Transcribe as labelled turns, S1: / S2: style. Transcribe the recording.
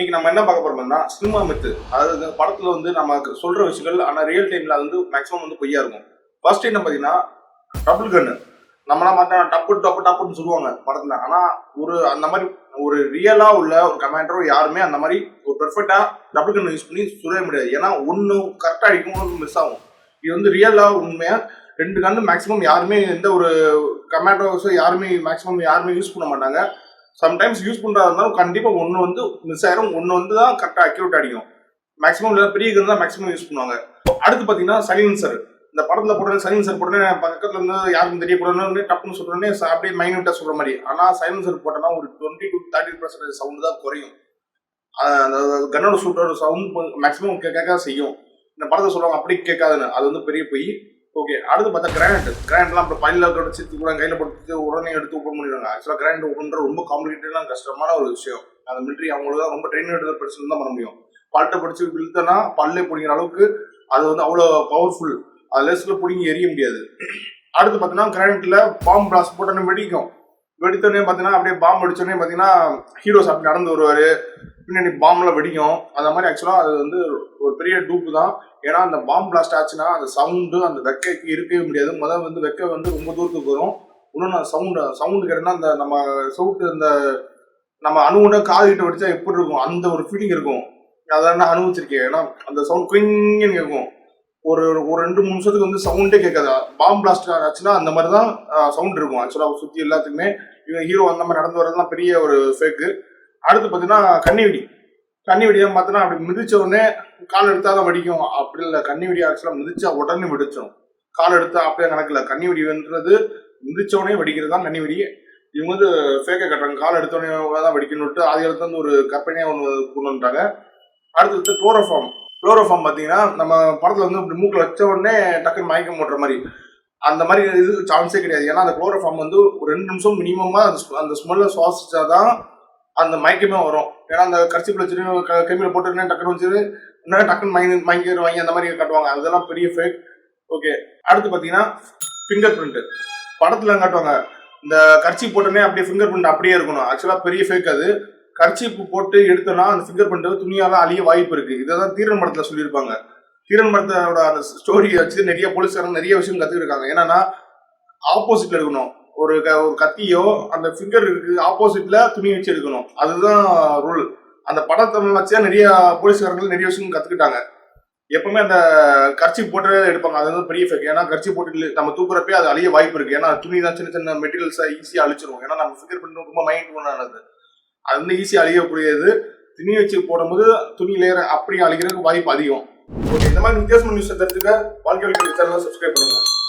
S1: இன்னைக்கு நம்ம என்ன பார்க்க போறோம்னா சினிமா மெத்து அதாவது படத்துல வந்து நம்ம சொல்ற விஷயங்கள் ஆனா ரியல் டைம்ல அது வந்து மேக்ஸிமம் வந்து பொய்யா இருக்கும். ஃபர்ஸ்ட் என்ன பாத்தீங்கன்னா டபுள் கன்னு நம்மளாம் பார்த்தா டப்பு டப்பு டப்புன்னு சொல்லுவாங்க படத்துல. ஆனா ஒரு அந்த மாதிரி ஒரு ரியலா உள்ள ஒரு கமாண்டரோ யாருமே அந்த மாதிரி ஒரு பெர்ஃபெக்டா டபுள் கன் யூஸ் பண்ணி சுடவே முடியாது. ஏன்னா ஒன்னு கரெக்டா அடிக்கும் ஒன்று மிஸ் ஆகும். இது வந்து ரியலா உண்மையா ரெண்டு கன்னு மேக்ஸிமம் யாருமே எந்த ஒரு கமாண்டோஸோ யாருமே மேக்ஸிமம் யாருமே யூஸ் பண்ண மாட்டாங்க. சம்டைம்ஸ் யூஸ் பண்ணுறதா இருந்தாலும் கண்டிப்பாக ஒன்று வந்து மிஸ் ஆயிரும். ஒன்று வந்து தான் கரெக்டாக அக்யூரேட் அடிக்கும். மேக்ஸிமம் இல்லை பெரிய கன் தான் மேக்ஸிமம் யூஸ் பண்ணுவாங்க. அடுத்து பார்த்தீங்கன்னா சைலன்சர் இந்த படத்துல போடுற சைலன்சர் போட்டோன்னே பக்கத்தில் இருந்து யாருக்கும் தெரியக்கூடாதுன்னு டப்புன்னு சொல்றோன்னே அப்படியே மைனூட்டாக சொல்கிற மாதிரி. ஆனால் சைலன்சர் போட்டோன்னா ஒரு twenty to thirty percentage sound தான் குறையும். அந்த கன்னோட சூட்டோட சவுண்ட் மேக்ஸிமம் கேட்க செய்யும். இந்த படத்தை சொல்லுவாங்க அப்படி கேட்காதுன்னு. அது வந்து பெரிய பொய். ஓகே அடுத்து பார்த்தா கிராண்ட் கிராண்ட்லாம் அப்புறம் பையில தொடச்சி கூட கையில் போட்டு உடனே எடுத்து ஓப்பன் பண்ணிடுவாங்க ஆக்சுவலாக கிராண்ட் ஓப்பன் ரொம்ப காம்ப்ளிகேட்டடாக கஷ்டமான ஒரு விஷயம். அந்த மிலிட்ரி அவங்களுக்கு தான் ரொம்ப ட்ரெயின் எடுத்த பிரச்சனை தான் பண்ண முடியும். பல்ட்டை படிச்சு விழுத்தனா பல்லே பிடிக்கிற அளவுக்கு அது வந்து அவ்வளோ பவர்ஃபுல் அது லெஸ்ல பிடிங்கி எரிய முடியாது. அடுத்து பார்த்தீங்கன்னா கிராண்ட்ல பாம்பு பிளாஸ்ட் போட்டோன்னே வெடிக்கும். வெடித்தோடனே பார்த்தீங்கன்னா அப்படியே பாம்பு அடிச்சோடனே பார்த்தீங்கன்னா ஹீரோஸ் அப்படி நடந்து வருவார். பின்னாடி பாம்பில் வெடிக்கும். அந்த மாதிரி ஆக்சுவலாக அது வந்து ஒரு பெரிய டூப்பு தான். ஏன்னா அந்த பாம்பு பிளாஸ்ட் ஆச்சுன்னா அந்த சவுண்டு அந்த வெக்கைக்கு இருக்கவே முடியாது. முதல் வந்து வெக்கை வந்து ரொம்ப தூரத்துக்கு வரும். இன்னொன்று சவுண்டு சவுண்டு கேட்டோம்னா அந்த நம்ம சவுட்டு அந்த நம்ம அணுகுண்ட காதுகிட்ட வெடிச்சா எப்படி இருக்கும்? அந்த ஒரு ஃபீலிங் இருக்கும். அதெல்லாம் நான் அனுபவிச்சிருக்கேன். ஏன்னா அந்த சவுண்ட் குயிங்னு கேட்கும். ஒரு ஒரு ரெண்டு மூணு நிமிஷத்துக்கு வந்து சவுண்டே கேட்காது. பாம்பு பிளாஸ்ட் ஆச்சுன்னா அந்த மாதிரி தான் சவுண்ட் இருக்கும். ஆக்சுவலாக சுற்றி எல்லாத்துக்குமே. இவங்க ஹீரோ அந்த மாதிரி நடந்து வரதுலாம் பெரிய ஒரு ஃபேக்கு அடுத்து பார்த்தீங்கன்னா கன்னி வெடி கன்னி வெடியை அப்படி மிதிச்ச உடனே கால் எடுத்தா தான் வெடிக்கும். அப்படி இல்லை கண்ணி வெடி ஆக்சுவலாக மிதிச்சா உடனே வெடிச்சிடும் கால் எடுத்தா அப்படியே கணக்கில் கன்னி வெடின்றது மிதிச்ச உடனே வெடிக்கிறது தான் கன்னி வெடி இவங்க வந்து ஃபேக்கை கட்டுறாங்க. கால் எடுத்தோடனே தான் வெடிக்கணும்ட்டு அது இடத்துல வந்து ஒரு கற்பனையாக ஒன்று கொண்டு வந்துட்டாங்க அடுத்து வந்து குளோரோஃபார்ம் குளோரோஃபார்ம் பார்த்தீங்கன்னா நம்ம படத்தில் வந்து இப்படி மூக்கில் வச்ச உடனே டக்குன்னு மயக்கம் போடுற மாதிரி. அந்த மாதிரி இது சான்ஸே கிடையாது. ஏன்னா அந்த குளோரோஃபார்ம் வந்து ஒரு ரெண்டு நிமிஷம் மினிமமாக அந்த sm- அந்த ஸ்மெல்லை சுவாசிச்சாதான் அந்த மயக்கமே வரும். ஏன்னா அந்த கர்ச்சிப்பில் வச்சுட்டு கெமியில் போட்டு டக்குன்னு வச்சுட்டு உடனே டக்குன்னு மயங்கி மயங்கிடுவாங்க அந்த மாதிரி காட்டுவாங்க. அதெல்லாம் பெரிய ஃபேக் ஓகே அடுத்து பார்த்தீங்கன்னா ஃபிங்கர் பிரிண்ட் படத்தில் காட்டுவாங்க. இந்த கர்ச்சி போட்டோன்னே அப்படியே ஃபிங்கர் பிரிண்ட் அப்படியே இருக்கணும். ஆக்சுவலாக பெரிய ஃபேக் அது. கர்ச்சிப்பு போட்டு எடுத்தோம்னா அந்த ஃபிங்கர் பிரிண்ட் துணியால அழிய வாய்ப்பு இருக்கு. இதை தான் தீரன் படத்தில் சொல்லியிருப்பாங்க. தீரன் படத்தோட அந்த ஸ்டோரியை வச்சு நிறைய போலீஸ்காரங்க நிறைய விஷயம் கற்றுக்கிருக்காங்க என்னன்னா ஆப்போசிட்ல இருக்கணும். ஒரு க ஒரு கத்தியோ அந்த ஃபிங்கர் இருக்கு ஆப்போசிட்ல துணி வச்சு எடுக்கணும். அதுதான் ரூல் அந்த படத்தை வச்சா நிறைய போலீஸ்காரங்கள் நிறைய விஷயம் கத்துக்கிட்டாங்க. எப்பவுமே அந்த கர்ச்சி போட்டு எடுப்பாங்க. அது வந்து பெரிய ஃபேக் ஏன்னா கர்ச்சி போட்டு நம்ம தூக்குறப்பே அது அழிய வாய்ப்பு இருக்கு. ஏன்னா துணி தான் சின்ன சின்ன மெட்டீரியல்ஸை ஈஸியாக அழிச்சிரும் ஏன்னா நம்ம ஃபிங்கர் பிரிண்ட் ரொம்ப மைண்ட் ஒன்றானது அது வந்து ஈஸியாக அழியக்கூடியது. துணி வச்சு போடும்போது துணி லேயர் அப்படி அழிக்கிறதுக்கு வாய்ப்பு அதிகம். ஓகே இந்த மாதிரி வித்தியாசமான நியூஸ் தெரிஞ்சுக்க வாழ்க்கை சேனலை சப்ஸ்கிரைப் பண்ணுங்க.